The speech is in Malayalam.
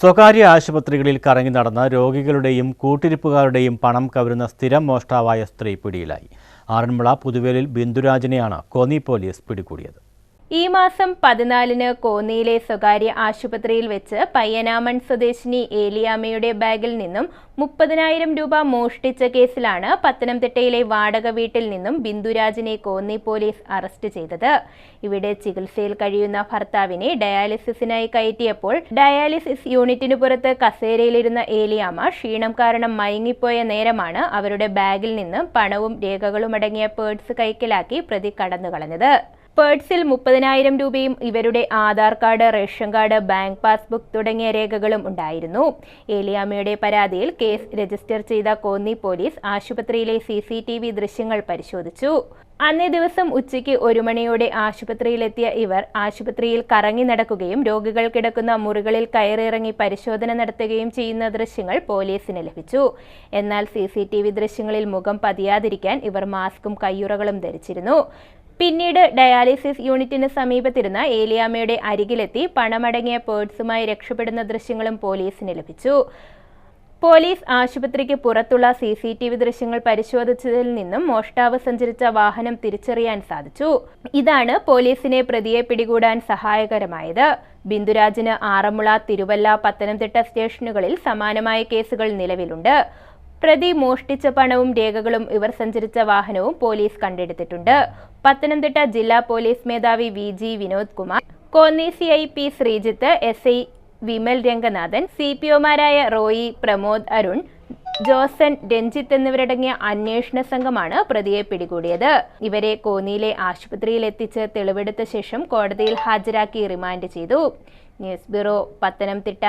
സ്വകാര്യ ആശുപത്രികളിൽ കറങ്ങി നടന്ന രോഗികളുടെയും കൂട്ടിരിപ്പുകാരുടെയും പണം കവരുന്ന സ്ഥിരം മോഷ്ടാവായ സ്ത്രീ പിടിയിലായി. ആറന്മുള പുതുവേലിൽ ബിന്ദുരാജിനെയാണ് കോന്നി പോലീസ് പിടികൂടിയത്. ഈ മാസം പതിനാലിന് കോന്നിയിലെ സ്വകാര്യ ആശുപത്രിയിൽ വെച്ച് പയ്യനാമൺ സ്വദേശിനി ഏലിയാമ്മയുടെ ബാഗിൽ നിന്നും മുപ്പതിനായിരം രൂപ മോഷ്ടിച്ച കേസിലാണ് പത്തനംതിട്ടയിലെ വാടക വീട്ടിൽ നിന്നും ബിന്ദുരാജിനെ കോന്നി പോലീസ് അറസ്റ്റ് ചെയ്തത്. ഇവിടെ ചികിത്സയിൽ കഴിയുന്ന ഭർത്താവിനെ ഡയാലിസിസിനായി കയറ്റിയപ്പോൾ ഡയാലിസിസ് യൂണിറ്റിനു പുറത്ത് കസേരയിലിരുന്ന ഏലിയാമ്മ ക്ഷീണം കാരണം മയങ്ങിപ്പോയ നേരമാണ് അവരുടെ ബാഗിൽ നിന്ന് പണവും രേഖകളും അടങ്ങിയ പേഴ്സ് കൈക്കലാക്കി പ്രതി കടന്നുകളഞ്ഞത്. പേഴ്സിൽ മുപ്പതിനായിരം രൂപയും ഇവരുടെ Aadhaar card ration card bank passbook തുടങ്ങിയ രേഖകളും ഉണ്ടായിരുന്നു. ഏലിയാമ്മയുടെ പരാതിയിൽ കേസ് രജിസ്റ്റർ ചെയ്ത കോന്നി പോലീസ് ആശുപത്രിയിലെ സി ദൃശ്യങ്ങൾ പരിശോധിച്ചു. അന്നേ ദിവസം ഉച്ചയ്ക്ക് ഒരു മണിയോടെ ആശുപത്രിയിലെത്തിയ ഇവർ ആശുപത്രിയിൽ കറങ്ങി നടക്കുകയും രോഗികൾ കിടക്കുന്ന മുറികളിൽ കയറിയിറങ്ങി പരിശോധന നടത്തുകയും ചെയ്യുന്ന ദൃശ്യങ്ങൾ പോലീസിന് ലഭിച്ചു. എന്നാൽ സി ദൃശ്യങ്ങളിൽ മുഖം പതിയാതിരിക്കാൻ ഇവർ മാസ്കും കയ്യുറകളും ധരിച്ചിരുന്നു. പിന്നീട് ഡയാലിസിസ് യൂണിറ്റിന് സമീപത്തിരുന്ന ഏലിയാമ്മയുടെ അരികിലെത്തി പണമടങ്ങിയ പേഴ്സുമായി രക്ഷപ്പെടുന്ന ദൃശ്യങ്ങളും പോലീസിന് ലഭിച്ചു. പോലീസ് ആശുപത്രിക്ക് പുറത്തുള്ള സി സി ടി വി ദൃശ്യങ്ങൾ പരിശോധിച്ചതിൽ നിന്നും മോഷ്ടാവ് സഞ്ചരിച്ച വാഹനം തിരിച്ചറിയാൻ സാധിച്ചു. ഇതാണ് പോലീസിനെ പ്രതിയെ പിടികൂടാൻ സഹായകരമായത്. ബിന്ദുരാജിന് ആറന്മുള തിരുവല്ല പത്തനംതിട്ട സ്റ്റേഷനുകളിൽ സമാനമായ കേസുകൾ നിലവിലുണ്ട്. പ്രതി മോഷ്ടിച്ച പണവും രേഖകളും ഇവർ സഞ്ചരിച്ച വാഹനവും പോലീസ് കണ്ടെടുത്തിട്ടുണ്ട്. പത്തനംതിട്ട ജില്ലാ പോലീസ് മേധാവി V G Vinod Kumar Konni C I P Sreejith S I Vimal Ranganathan C P ഒമാരായ Roy Pramod Arun Josan Ranjith എന്നിവരടങ്ങിയ അന്വേഷണ സംഘമാണ് പ്രതിയെ പിടികൂടിയത്. ഇവരെ കോന്നിയിലെ ആശുപത്രിയിൽ എത്തിച്ച് തെളിവെടുത്ത ശേഷം കോടതിയിൽ ഹാജരാക്കി റിമാൻഡ് ചെയ്തു. News bureau Pathanamthitta.